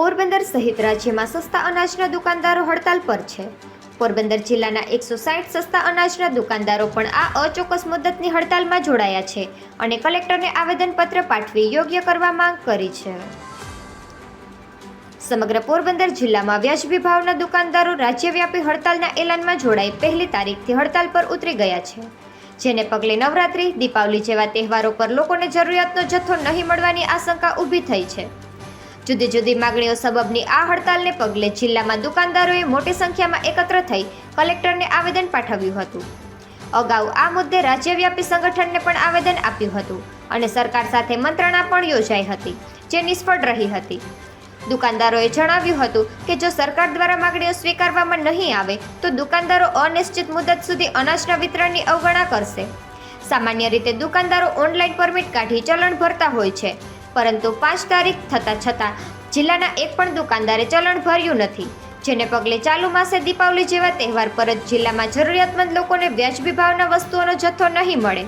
સહિત રાજ્યમાં સસ્તા અનાજના દુકાનદારો હડતાલ પર છે. પોરબંદર જિલ્લાના એકસો સાઠ સસ્તા અનાજના દુકાનદારો પણ આ અચોક્કસ મુદતની હડતાલમાં જોડાયા છે અને કલેક્ટરને આવેદનપત્ર પાઠવી યોગ્ય કરવા માંગ કરી છે. સમગ્ર પોરબંદર જિલ્લામાં વ્યાજબી ભાવના દુકાનદારો રાજ્યવ્યાપી હડતાલના એલાનમાં જોડાઈ પહેલી તારીખથી હડતાલ પર ઉતરી ગયા છે. જેને પગલે નવરાત્રી, દીપાવલી જેવા તહેવારો પર લોકોને જરૂરિયાતનો જથ્થો નહીં મળવાની આશંકા ઊભી થઈ છે. જુદી જુદી માગણીઓ સબબની આ હડતાલને પગલે જિલ્લામાં દુકાનદારોએ મોટી સંખ્યામાં એકત્ર થઈ કલેક્ટરને આવેદન પાઠવ્યું હતું. અગાઉ આ મુદ્દે રાજ્યવ્યાપી સંગઠનને પણ આવેદન આપ્યું હતું અને સરકાર સાથે મંત્રણા પણ યોજાઈ હતી, જે નિષ્ફળ રહી હતી. દુકાનદારોએ જણાવ્યું હતું કે જો સરકાર દ્વારા માગણીઓ સ્વીકારવામાં નહીં આવે, તો દુકાનદારો અનિશ્ચિત મુદત સુધી અનાજના વિતરણની અવગણા કરશે. સામાન્ય રીતે દુકાનદારો ઓનલાઈન પરમિટ કાઢી ચલણ ભરતા હોય છે પરંતુ પાંચ તારીખ થતાં છતાં જિલ્લાના એક પણ દુકાનદારે ચલણ ભર્યું નથી. જેને પગલે ચાલુ માસે દીપાવલી જેવા તહેવાર પર જ જિલ્લામાં જરૂરિયાતમંદ લોકોને વ્યાજબી ભાવના વસ્તુઓનો જથ્થો નહીં મળે.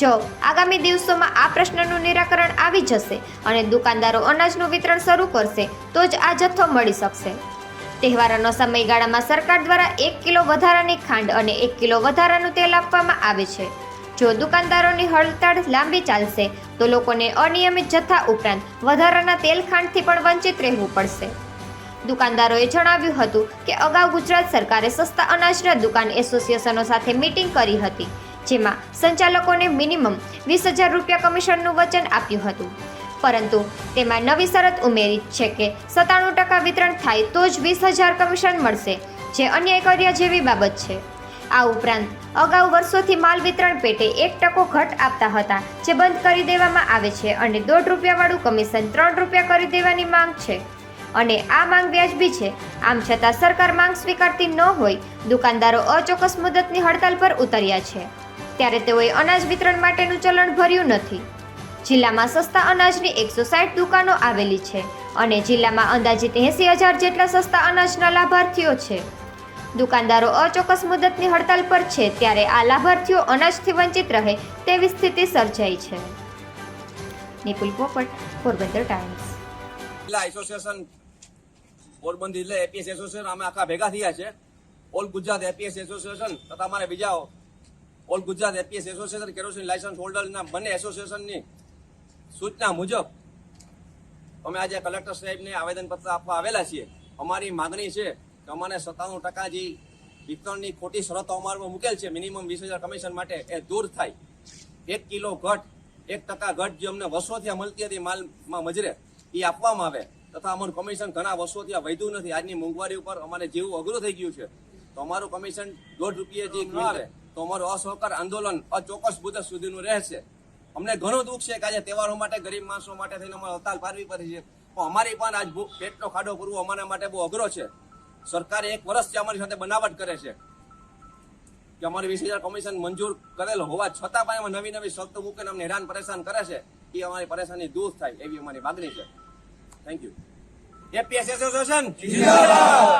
જો આગામી દિવસોમાં આ પ્રશ્નનું નિરાકરણ આવી જશે અને દુકાનદારો અનાજનું વિતરણ શરૂ કરશે, તો જ આ જથ્થો મળી શકશે. તહેવારોના સમયગાળામાં સરકાર દ્વારા એક કિલો વધારાની ખાંડ અને એક કિલો વધારાનું તેલ આપવામાં આવે છે. જો દુકાનદારોની હડતાળ લાંબી ચાલશે, તો લોકોને અનિયમિત જથ્થા ઉપરાંત વધારાના તેલ ખાંડથી પણ વંચિત રહેવું પડશે. દુકાનદારોએ જણાવ્યું હતું કે અગાઉ ગુજરાત સરકારે સસ્તા અનાજના દુકાન એસોસિએશનો સાથે મીટિંગ કરી હતી, જેમાં સંચાલકોને મિનિમમ વીસ હજાર રૂપિયા કમિશનનું વચન આપ્યું હતું. પરંતુ તેમાં નવી શરત ઉમેરી છે કે સત્તાણું ટકા વિતરણ થાય તો જ વીસ હજાર કમિશન મળશે, જે અન્યાય કર્યા જેવી બાબત છે. આ ઉપરાંત અગાઉ વર્ષોથી માલ વિતરણ પેટે એક ટકો ઘટ આપતા હતા, જે બંધ કરી દેવામાં આવે છે અને દોઢ રૂપિયાવાળું કમિશન ત્રણ રૂપિયા કરી દેવાની માંગ છે. અને આ માંગ વ્યાજબી છે. આમ છતાં સરકાર માંગ સ્વીકારતી ન હોય, દુકાનદારો અચોક્કસ મુદતની હડતાલ પર ઉતર્યા છે. ત્યારે તેઓએ અનાજ વિતરણ માટેનું ચલણ ભર્યું નથી. જિલ્લામાં સસ્તા અનાજની એકસો સાઠ દુકાનો આવેલી છે અને જિલ્લામાં અંદાજિત એંસી હજાર જેટલા સસ્તા અનાજના લાભાર્થીઓ છે. દુકાનદારો અચોક્કસ મુદતની હડતાલ પર છે ત્યારે આ લાભાર્થીઓ અનાજથી વંચિત રહે તેવી સ્થિતિ સર્જાઈ છે. નિકુલ પોપટ, પોરબંદર ટાઈમ્સ. એસોસિએશન પોરબંદર એટલે એપીએસ એસોસિએશન અમે આખા ભેગા થયા છે. ઓલ ગુજરાત એપીએસ એસોસિએશન તથા અમારે બીજા all Gujarat APS association, kerosene license હોલ્ડરના બંને એસોસિએશનની સૂચના મુજબ અમે આજે કલેક્ટર સાહેબને આવેદનપત્ર આપવા આવેલા છીએ. અમારી માગણી છે કે અમારે સત્તાણું ટકા જે વિતરણની ખોટી શરતો અમારમાં મૂકેલ છે મિનિમમ વીસ હજાર કમિશન માટે એ દૂર થાય. એક કિલો ઘટ એક ટકા ઘટ જે અમને વર્ષોથી મળતી હતી માલમાં મજરે એ આપવામાં આવે. તથા અમારું કમિશન ઘણા વર્ષોથી આ વધ્યું નથી. આજની મોંઘવારી ઉપર અમારે જેવું અઘરું થઈ ગયું છે તો અમારું કમિશન દોઢ રૂપિયા જે આવે તો અમારું અસહકાર આંદોલન અચોક્કસ મુદત સુધીનું રહેશે. અમને ઘણું દુઃખ છે કે આજે તહેવારો માટે ગરીબ માણસો માટે થઈને અમારે હડતાલ પાડવી પડી છે. પણ અમારી પણ આજ પેટનો ખાડો પૂરવો અમારા માટે બહુ અઘરો છે. સરકારે એક વર્ષથી અમારી સાથે બનાવટ કરે છે કે અમારી વીસ હજાર કમિશન મંજૂર કરેલ હોવા છતાં પણ એમાં નવી નવી શરતો મૂકીને અમને હેરાન પરેશાન કરે છે. એ અમારી પરેશાની દૂર થાય એવી અમારી માગણી છે. Thank you APS association